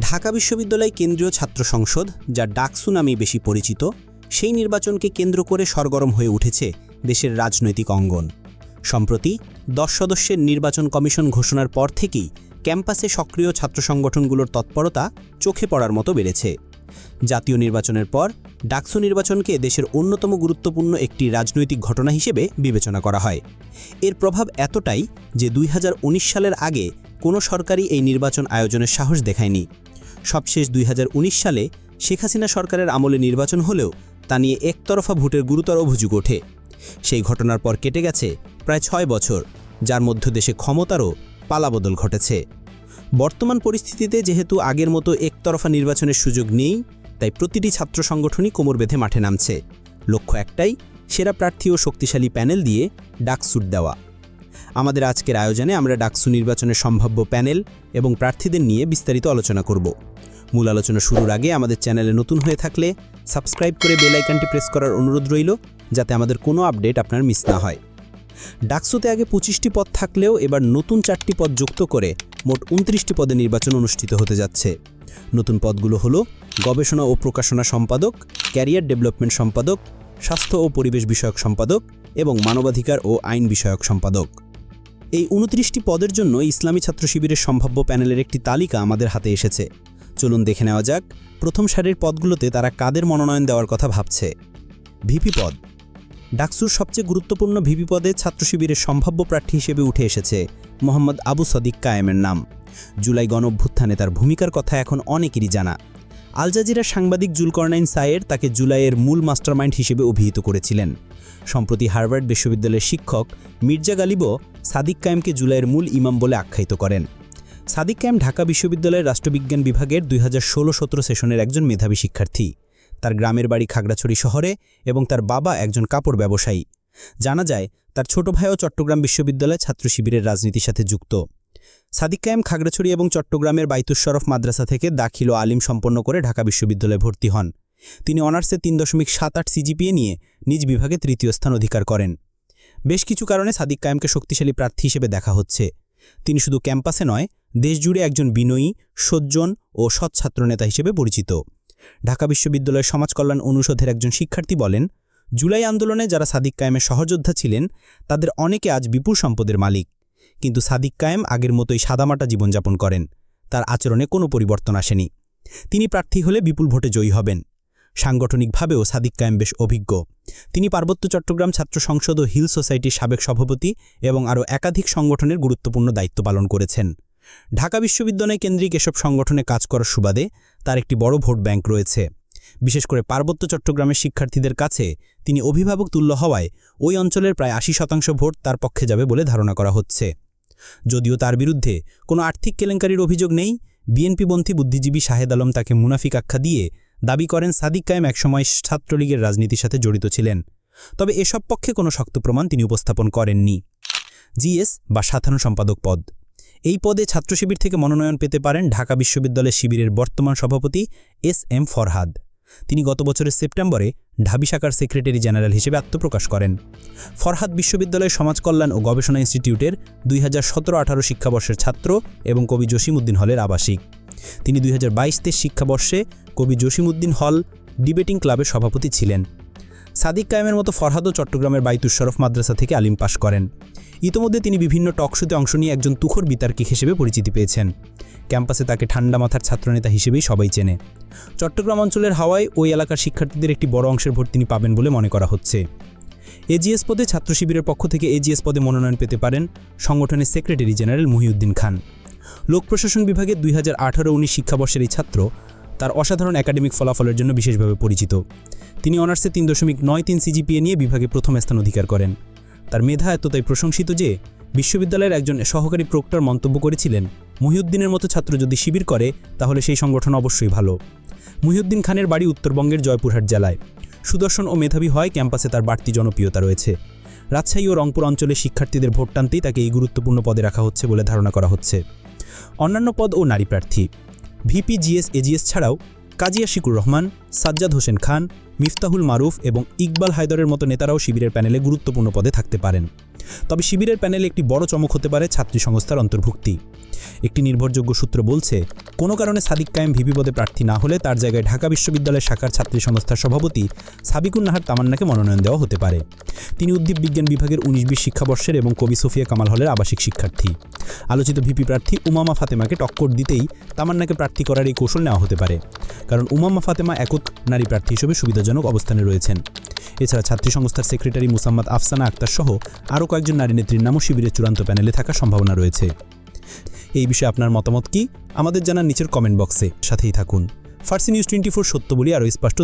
ঢাকা বিশ্ববিদ্যালয় কেন্দ্রীয় ছাত্র সংসদ, যা ডাকসু নামেই বেশি পরিচিত, সেই নির্বাচনকে কেন্দ্র করে সরগরম হয়ে উঠেছে দেশের রাজনৈতিক অঙ্গন। সম্প্রতি দশ সদস্যের নির্বাচন কমিশন ঘোষণার পর থেকেই ক্যাম্পাসে সক্রিয় ছাত্র সংগঠনগুলোর তৎপরতা চোখে পড়ার মতো বেড়েছে। জাতীয় নির্বাচনের পর ডাকসু নির্বাচনকে দেশের অন্যতম গুরুত্বপূর্ণ একটি রাজনৈতিক ঘটনা হিসেবে বিবেচনা করা হয়। এর প্রভাব এতটাই যে দুই হাজার উনিশ সালের আগে কোনো সরকারই এই নির্বাচন আয়োজনের সাহস দেখায়নি। সবশেষ দুই হাজার উনিশ সালে শেখ হাসিনা সরকারের আমলে নির্বাচন হলেও তা নিয়ে একতরফা ভোটের গুরুতর অভিযোগ ওঠে। সেই ঘটনার পর কেটে গেছে প্রায় ছয় বছর, যার মধ্য দেশে ক্ষমতারও পালাবদল ঘটেছে। বর্তমান পরিস্থিতিতে যেহেতু আগের মতো একতরফা নির্বাচনের সুযোগ নেই, তাই প্রতিটি ছাত্র সংগঠনই কোমর বেঁধে মাঠে নামছে। লক্ষ্য একটাই, সেরা প্রার্থী ও শক্তিশালী প্যানেল দিয়ে ডাকসুট দেওয়া। আমাদের আজকের আয়োজনে আমরা ডাকসু নির্বাচনের সম্ভাব্য প্যানেল এবং প্রার্থীদের নিয়ে বিস্তারিত আলোচনা করব। মূল আলোচনা শুরুর আগে আমাদের চ্যানেলে নতুন হয়ে থাকলে সাবস্ক্রাইব করে বেল আইকনটি প্রেস করার অনুরোধ রইল, যাতে আমাদের কোনো আপডেট আপনার মিস না হয়। ডাকসুতে আগে পঁচিশটি পদ থাকলেও এবার নতুন চারটি পদ যুক্ত করে মোট উনত্রিশটি পদে নির্বাচন অনুষ্ঠিত হতে যাচ্ছে। নতুন পদগুলো হলো গবেষণা ও প্রকাশনা সম্পাদক, ক্যারিয়ার ডেভেলপমেন্ট সম্পাদক, স্বাস্থ্য ও পরিবেশ বিষয়ক সম্পাদক এবং মানবাধিকার ও আইন বিষয়ক সম্পাদক। এই উনত্রিশটি পদের জন্য ইসলামী ছাত্র শিবিরের সম্ভাব্য প্যানেলের একটি তালিকা আমাদের হাতে এসেছে। চলুন দেখে নেওয়া যাক। প্রথম সারির পদগুলোতে তারা কাদের মনোনয়ন দেওয়ার কথা ভাবছে? ভিপি পদ। ডাকসুর সবচেয়ে গুরুত্বপূর্ণ ভিপি পদে ছাত্র শিবিরের সম্ভাব্য প্রার্থী হিসেবে উঠে এসেছে মোহাম্মদ আবু সদিক কায়েমের নাম। জুলাই গণঅভ্যুত্থানে তার ভূমিকার কথা এখন অনেকেরই জানা। আল জাজিরার সাংবাদিক জুলকর্নাইন সায়ের তাকে জুলাইয়ের মূল মাস্টারমাইন্ড হিসেবে অভিহিত করেছিলেন। সম্প্রতি হার্ভার্ড বিশ্ববিদ্যালয়ের শিক্ষক মির্জা গালিবও সাদিক কায়েমকে জুলাইয়ের মূল ইমাম বলে আখ্যায়িত করেন। সাদিক কায়েম ঢাকা বিশ্ববিদ্যালয়ের রাষ্ট্রবিজ্ঞান বিভাগের দুই হাজার ষোলো সতেরো সেশনের একজন মেধাবী শিক্ষার্থী। তার গ্রামের বাড়ি খাগড়াছড়ি শহরে এবং তার বাবা একজন কাপড় ব্যবসায়ী। জানা যায়, তার ছোট ভাইও চট্টগ্রাম বিশ্ববিদ্যালয় ছাত্র শিবিরের রাজনীতির সাথে যুক্ত। সাদিক কায়েম খাগড়াছড়ি এবং চট্টগ্রামের বাইতুশরফ মাদ্রাসা থেকে দাখিল ও আলিম সম্পন্ন করে ঢাকা বিশ্ববিদ্যালয়ে ভর্তি হন। তিনি অনার্সে তিন দশমিক সাত আট সিজিপিএ নিয়ে নিজ বিভাগে তৃতীয় স্থান অধিকার করেন। বেশ কিছু কারণে সাদিক কায়েমকে শক্তিশালী প্রার্থী হিসেবে দেখা হচ্ছে। তিনি শুধু ক্যাম্পাসে নয়, দেশজুড়ে একজন বিনয়ী, সজ্জন ও সৎ ছাত্রনেতা হিসেবে পরিচিত। ঢাকা বিশ্ববিদ্যালয়ের সমাজ কল্যাণ অনুষদের একজন শিক্ষার্থী বলেন, জুলাই আন্দোলনে যারা সাদিক কায়েমের সহযোদ্ধা ছিলেন, তাদের অনেকে আজ বিপুল সম্পদের মালিক। কিন্তু সাদিক কায়েম আগের মতোই সাদামাটা জীবনযাপন করেন। তার আচরণে কোনো পরিবর্তন আসেনি। তিনি প্রার্থী হলে বিপুল ভোটে জয়ী হবেন। সাংগঠনিকভাবেও সাদিক কায়েম বেশ অভিজ্ঞ। তিনি পার্বত্য চট্টগ্রাম ছাত্র সংসদ ও হিল সোসাইটির সাবেক সভাপতি এবং আরও একাধিক সংগঠনের গুরুত্বপূর্ণ দায়িত্ব পালন করেছেন। ঢাকা বিশ্ববিদ্যালয় কেন্দ্রিক এসব সংগঠনে কাজ করার সুবাদে তার একটি বড় ভোট ব্যাংক রয়েছে। বিশেষ করে পার্বত্য চট্টগ্রামের শিক্ষার্থীদের কাছে তিনি অভিভাবক তুল্য হওয়ায় ওই অঞ্চলের প্রায় আশি শতাংশ ভোট তার পক্ষে যাবে বলে ধারণা করা হচ্ছে। যদিও তার বিরুদ্ধে কোনো আর্থিক কেলেঙ্কারির অভিযোগ নেই বিএনপিপন্থী বুদ্ধিজীবী শাহেদ আলম তাকে মুনাফিক আখ্যা দিয়ে দাবি করেন সাদিক কায়েম একসময় ছাত্রলীগের রাজনীতির সাথে জড়িত ছিলেন। তবে এসব পক্ষে কোনো শক্ত প্রমাণ তিনি উপস্থাপন করেননি। জিএস বা সাধারণ সম্পাদক পদ। এই পদে ছাত্র শিবির থেকে মনোনয়ন পেতে পারেন ঢাকা বিশ্ববিদ্যালয় শিবিরের বর্তমান সভাপতি এস এম ফরহাদ। তিনি গত বছরের সেপ্টেম্বরে ঢাবি শাখার সেক্রেটারি জেনারেল হিসেবে আত্মপ্রকাশ করেন। ফরহাদ বিশ্ববিদ্যালয়ের সমাজ কল্যাণ ও গবেষণা ইনস্টিটিউটের দুই হাজার সতেরো আঠারো শিক্ষাবর্ষের ছাত্র এবং কবি জসিমউদ্দিন হলের আবাসিক। তিনি দুই হাজার বাইশ তেইশ শিক্ষাবর্ষে কবি জসিমউদ্দিন হল ডিবেটিং ক্লাবের সভাপতি ছিলেন। সাদিক কায়েমের মতো ফরহাদও চট্টগ্রামের বাইতুশরফ মাদ্রাসা থেকে আলিম পাশ করেন। ইতোমধ্যে তিনি বিভিন্ন টকশোতে অংশ নিয়ে একজন তুখর বিতার্কিক হিসেবে পরিচিতি পেয়েছেন। ক্যাম্পাসে তাকে ঠান্ডা মাথার ছাত্রনেতা হিসেবেই সবাই চেনে। চট্টগ্রাম অঞ্চলের হাওয়ায় ওই এলাকার শিক্ষার্থীদের একটি বড় অংশের ভোট তিনি পাবেন বলে মনে করা হচ্ছে। এজিএস পদে ছাত্র শিবিরের পক্ষ থেকে এজিএস পদে মনোনয়ন পেতে পারেন সংগঠনের সেক্রেটারি জেনারেল মহিউদ্দিন খান। লোক প্রশাসন বিভাগের দুই হাজার আঠারো উনিশ শিক্ষাবর্ষের এই ছাত্র, তার অসাধারণ একাডেমিক ফলাফলের জন্য বিশেষভাবে পরিচিত। তিনি অনার্সে তিন দশমিক নয় তিন সিজিপিএ নিয়ে বিভাগে প্রথম স্থান অধিকার করেন। তার মেধা এতটাই প্রশংসিত যে, বিশ্ববিদ্যালয়ের একজন সহকারী প্রক্টর মন্তব্য করেছিলেন, মহিউদ্দিনের মতো ছাত্র যদি শিবির করে, তাহলে সেই সংগঠন অবশ্যই ভালো। মহিউদ্দিন খানের বাড়ি উত্তরবঙ্গের জয়পুরহাট জেলায়। সুদর্শন ও মেধাবী হয় ক্যাম্পাসে তার বাড়তি জনপ্রিয়তা রয়েছে। রাজশাহী ও রংপুর অঞ্চলে শিক্ষার্থীদের ভোট টানতেই তাকে এই গুরুত্বপূর্ণ পদে রাখা হচ্ছে বলে ধারণা করা হচ্ছে। অন্যান্য পদ ও নারী প্রার্থী। ভিপি, জিএস, এজিএস ছাড়াও কাজিয়া শিকুর রহমান, সাজ্জাদ হোসেন খান, মিফতাহুল মারুফ এবং ইকবাল হায়দরের মতো নেতারাও শিবিরের প্যানেলে গুরুত্বপূর্ণ পদে থাকতে পারেন। তবে শিবিরের প্যানেলে একটি বড় চমক হতে পারে ছাত্রী সংস্থার অন্তর্ভুক্তি। একটি নির্ভরযোগ্য সূত্র বলছে, কোনো কারণে সাদিক কায়েম ভিপি পদে প্রার্থী না হলে তার জায়গায় ঢাকা বিশ্ববিদ্যালয় শাখার ছাত্রী সংস্থার সভাপতি সাবিকুন নাহার তামান্নাকে মনোনয়ন দেওয়া হতে পারে। তিনি উদ্দীপ বিজ্ঞান বিভাগের উনিশ বিশ শিক্ষাবর্ষের এবং কবি সোফিয়া কামাল হলের আবাসিক শিক্ষার্থী। আলোচিত ভিপি প্রার্থী উমামা ফাতেমাকে টক্কর দিতেই তামান্নাকে প্রার্থী করার এই কৌশল নেওয়া হতে পারে, কারণ উমামা ফাতেমা একক নারী প্রার্থী হিসেবে সুবিধাজনক অবস্থানে রয়েছেন। এছাড়া ছাত্রী সংস্থার সেক্রেটারি মুসাম্মদ আফসানা আক্তার সহ আরও কয়েকজন নারী নেত্রীর নামও শিবিরের চূড়ান্ত প্যানেলে থাকার সম্ভাবনা রয়েছে। এই বিষয়ে আপনার মতামত কি? আমাদের জানার নিচের কমেন্ট বক্সে সাথেই থাকুন। ফার্সি নিউজ টোয়েন্টি ফোর সত্য বলি আরও স্পষ্ট